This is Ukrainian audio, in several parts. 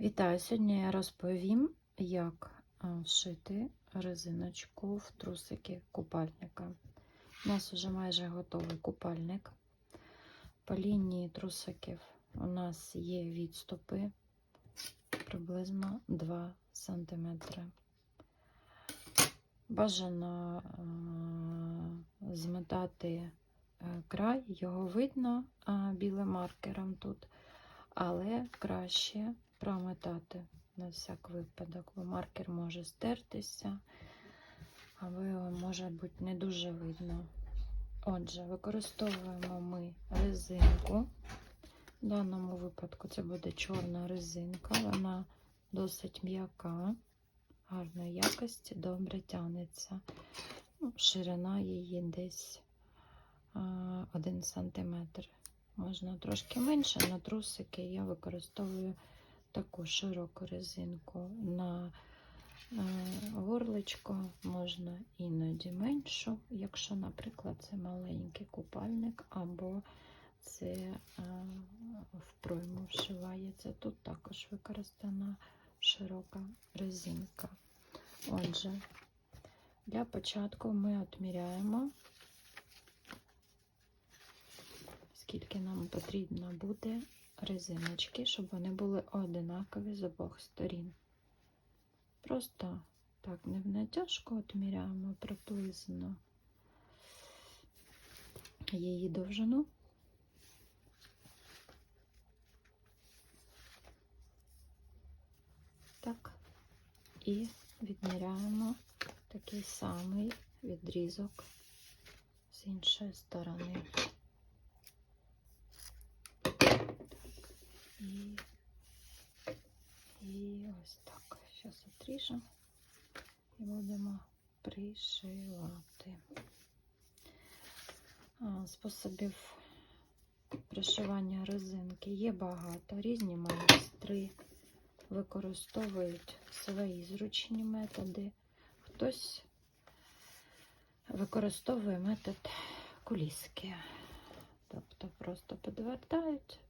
Вітаю! Сьогодні я розповім, як вшити резиночку в трусики купальника. У нас вже майже готовий купальник. По лінії трусиків у нас є відступи приблизно 2 см. Бажано а, зметати е, край, його видно білим маркером тут, але краще прометати на всяк випадок, бо маркер може стертися, або його може бути не дуже видно. Отже, використовуємо ми резинку. В даному випадку це буде чорна резинка, вона досить м'яка, гарної якості, добре тягнеться. Ну, Ширина її десь 1 см. Можна трошки менше, на трусики я використовую таку широку резинку на е, горличко, можна іноді меншу, якщо, наприклад, це маленький купальник, або це е, в пройму вшивається. Тут також використана широка резинка. Отже, для початку ми відміряємо, скільки нам потрібно буде резиночки, щоб вони були одинакові з обох сторін. Просто так, не в натяжку відміряємо приблизно її довжину. Так, і відміряємо такий самий відрізок з іншої сторони. І, і ось так. Зараз отріжемо і будемо пришивати. А, Способів пришивання резинки є багато. Різні майстри використовують свої зручні методи. Хтось використовує метод куліски. Тобто просто підвертають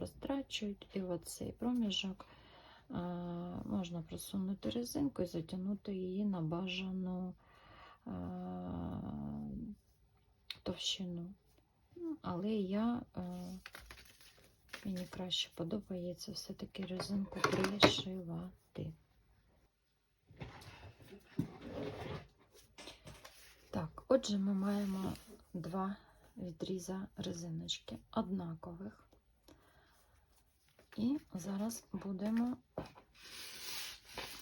розтрачують, і оцей проміжок а, можна просунути резинку і затягнути її на бажану а, товщину. Ну, але я, а, мені краще подобається все-таки резинку пришивати. Так, отже, ми маємо два відріза резиночки однакових. І зараз будемо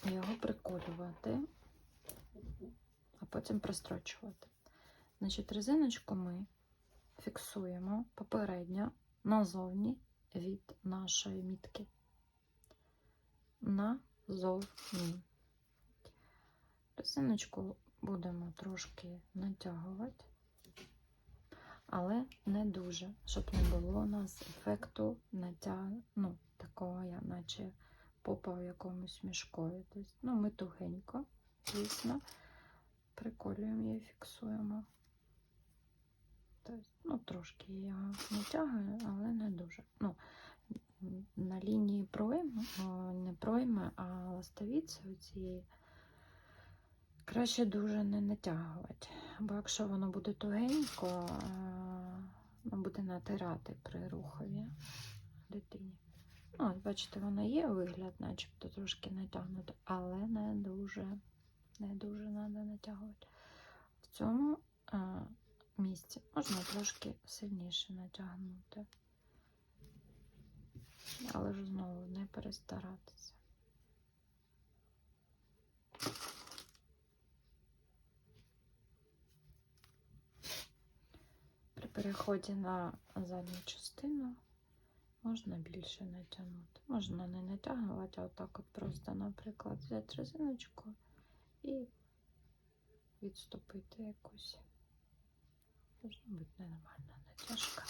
його приколювати, а потім пристрочувати. Значить, резиночку ми фіксуємо попередньо назовні від нашої мітки. Назовні. Резиночку будемо трошки натягувати, але не дуже, щоб не було у нас ефекту натяг... ну, такого, я наче попа в якомусь мішкові. Тобто, ну, ми тугенько, звісно, приколюємо її, фіксуємо. Тобто, ну, трошки я його натягую, але не дуже. Ну, на лінії пройми, не пройми, а ластовіці цієї краще дуже не натягувати. Бо якщо воно буде тугенько, воно буде натирати при рухові дитині. От, бачите, воно є вигляд, начебто трошки натягнуто, але не дуже не дуже треба натягувати. В цьому а, місці можна трошки сильніше натягнути. Але ж знову не перестаратися. При переході на задню частину можна більше натягнути. Можна не натягувати, а отак от просто, наприклад, взяти резиночку і відступити якусь. Може бути ненормальна натяжка.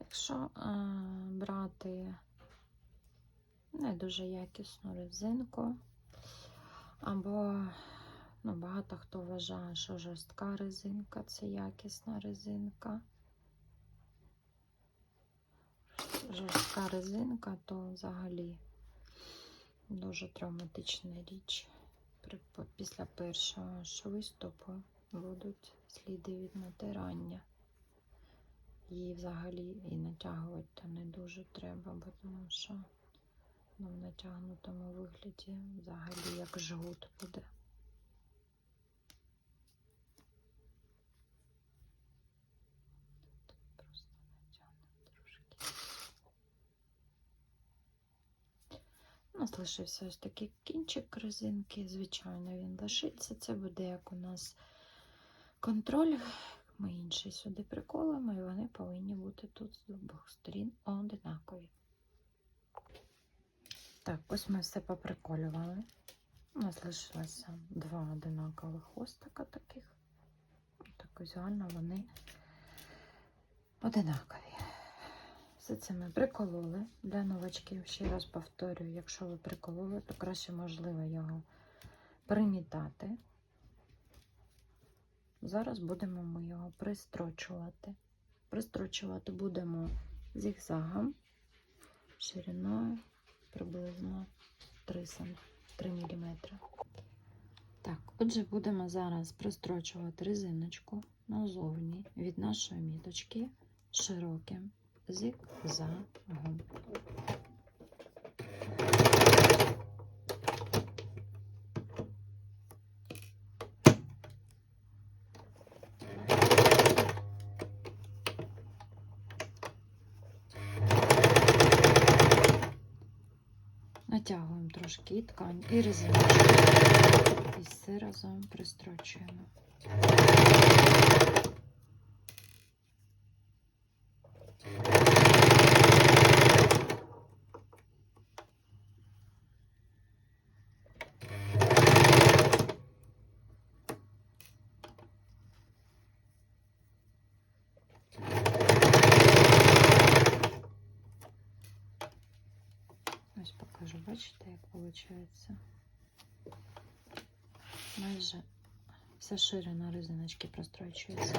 Якщо е, брати не дуже якісну резинку. Або ну, багато хто вважає, що жорстка резинка це якісна резинка. Жорстка резинка, то взагалі дуже травматична річ. Після першого виступу будуть сліди від натирання. Її взагалі і натягувати не дуже треба, бо тому що ну, в натягнутому вигляді взагалі як жгут буде. Просто натягнемо трошки. У ось такий кінчик резинки. Звичайно, він лишиться. Це буде як у нас контроль. Ми інший сюди приколимо, і вони повинні бути тут з обох сторін одинакові. Так, ось ми все поприколювали. У нас лишилося два одинакових хвостика таких. Так візуально вони одинакові. Все це ми прикололи. Для новачків, ще раз повторюю, якщо ви прикололи, то краще можливо його примітати. Зараз будемо ми його пристрочувати. Пристрочувати будемо зігзагом шириною приблизно 3, см, 3 мм. Так, отже, будемо зараз пристрочувати резиночку назовні від нашої міточки широким зигзагом. Натягуємо трошки ткань, і резиночку. І все разом пристрочуємо. Ось покажу, бачите, як виходить. Майже вся ширина резиночки прострочується.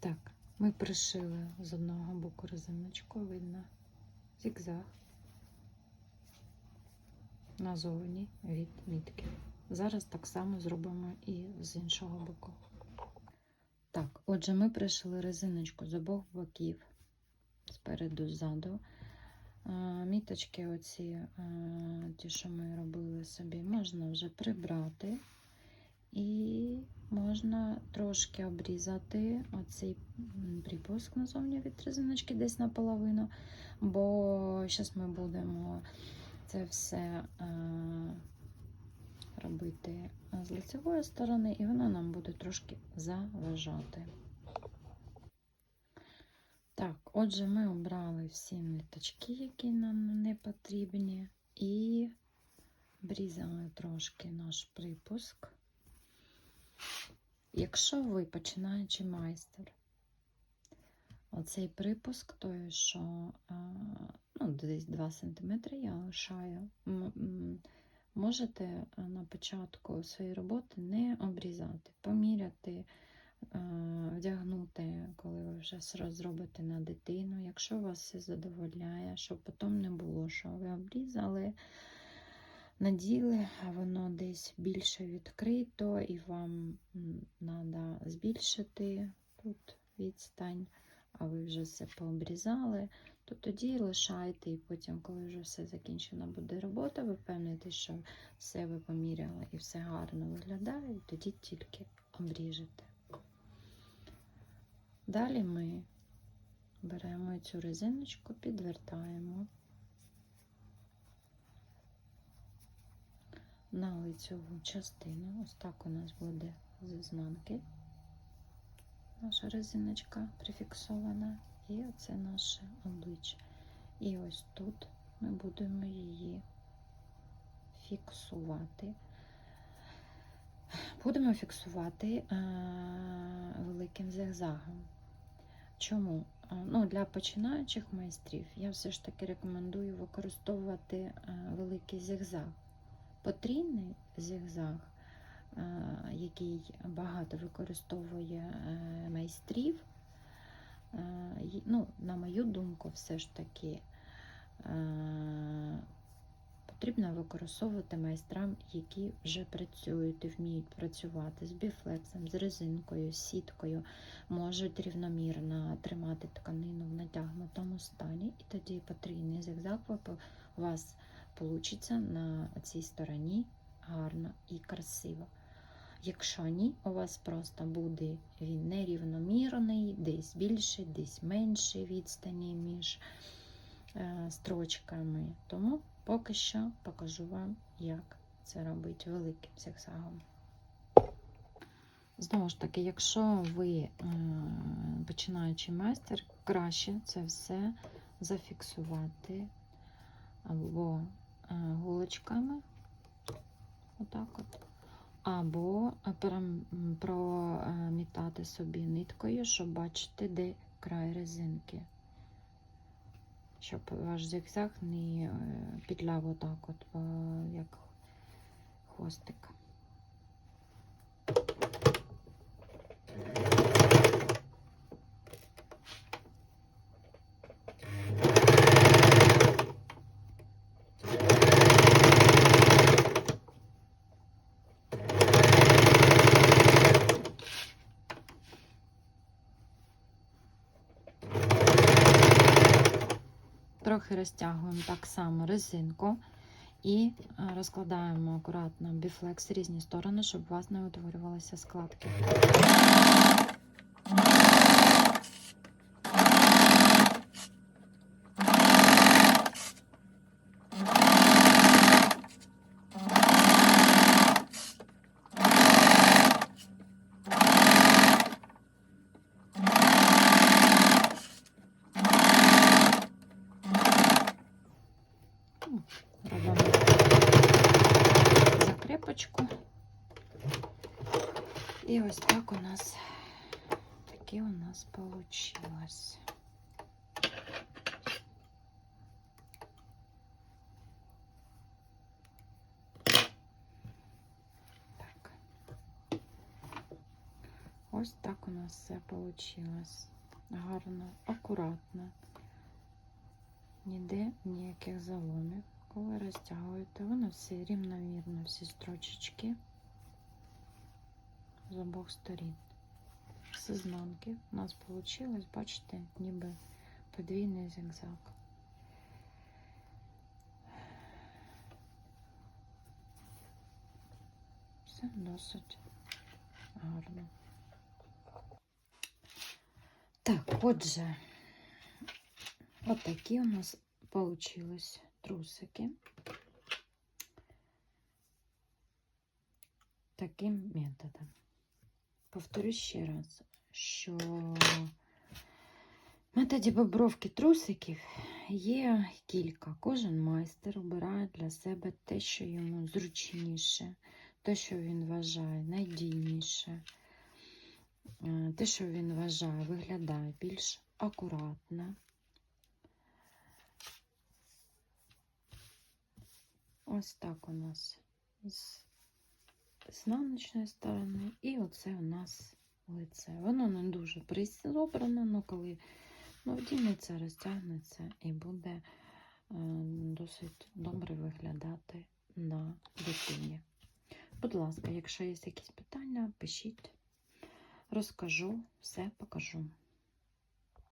Так, ми пришили з одного боку резиночку, видно зігзаг назовні від мітки. Зараз так само зробимо і з іншого боку. Так, отже, ми пришили резиночку з обох боків, спереду, ззаду. А, Міточки, оці, ті, що ми робили собі, можна вже прибрати. І можна трошки обрізати оцей припуск назовні від резиночки десь наполовину, бо зараз ми будемо це все е, робити з лицевої сторони, і воно нам буде трошки заважати. Так, отже, ми обрали всі ниточки, які нам не потрібні, і обрізали трошки наш припуск. Якщо ви починаючи майстер, оцей припуск, той, що ну, десь 2 см я лишаю, можете на початку своєї роботи не обрізати, поміряти, вдягнути, коли ви вже зробите на дитину, якщо вас все задовольняє, щоб потім не було, що ви обрізали наділи, воно десь більше відкрито, і вам треба збільшити тут відстань, а ви вже все пообрізали, то тоді лишайте, і потім, коли вже все закінчена буде робота, ви впевнитесь, що все ви поміряли і все гарно виглядає, і тоді тільки обріжете. Далі ми беремо цю резиночку, підвертаємо. На лицьову частину. Ось так у нас буде з ізнанки. наша резиночка прифіксована, і оце наше обличчя. І ось тут ми будемо її фіксувати. Будемо фіксувати е, великим зигзагом. Чому? Ну, для починаючих майстрів я все ж таки рекомендую використовувати е, великий зигзаг. Потрійний зигзаг, е, який багато використовує е, майстрів, е, ну, на мою думку, все ж таки потрібно використовувати майстрам, які вже працюють і вміють працювати з біфлексом, з резинкою, з сіткою, можуть рівномірно тримати тканину в натягнутому стані, і тоді потрійний зигзаг ви у вас вийде на цій стороні гарно і красиво. Якщо ні, у вас просто буде він нерівномірний, десь більше, десь менше відстані між е, строчками. Тому поки що покажу вам, як це робити великим зигзагом. Знову ж таки, якщо ви е, починаючий майстер, краще це все зафіксувати або е, голочками, отак от, або е, промітати собі ниткою, щоб бачити, де край резинки. Щоб ваш зігзаг не підляв отак, от, е, як хвостик. Розтягуємо так само резинку і е, розкладаємо акуратно біфлекс в різні сторони, щоб у вас не утворювалися складки. Робимо закрепочку. І ось так у нас таке у нас получилось. Так. Ось так у нас все получилось. Гарно, акуратно. Ніде ніяких заломів. Коли розтягуєте, воно все рівномірно, всі строчечки з обох сторін. З ізнанки у нас вийшло, бачите, ніби подвійний зигзаг. Все досить гарно. Так, отже, от такі у нас получились трусики. Таким методом. Повторю ще раз, що методі бобровки трусиків є кілька. Кожен майстер обирає для себе те, що йому зручніше, те, що він вважає надійніше, е, те, що він вважає, виглядає більш акуратно. Ось так у нас з ізнаночної сторони, і оце у нас лице. Воно не дуже присобрано, але коли ну, вдінеться, розтягнеться і буде е, досить добре виглядати на дитині. Будь ласка, якщо є якісь питання, пишіть, розкажу, все покажу.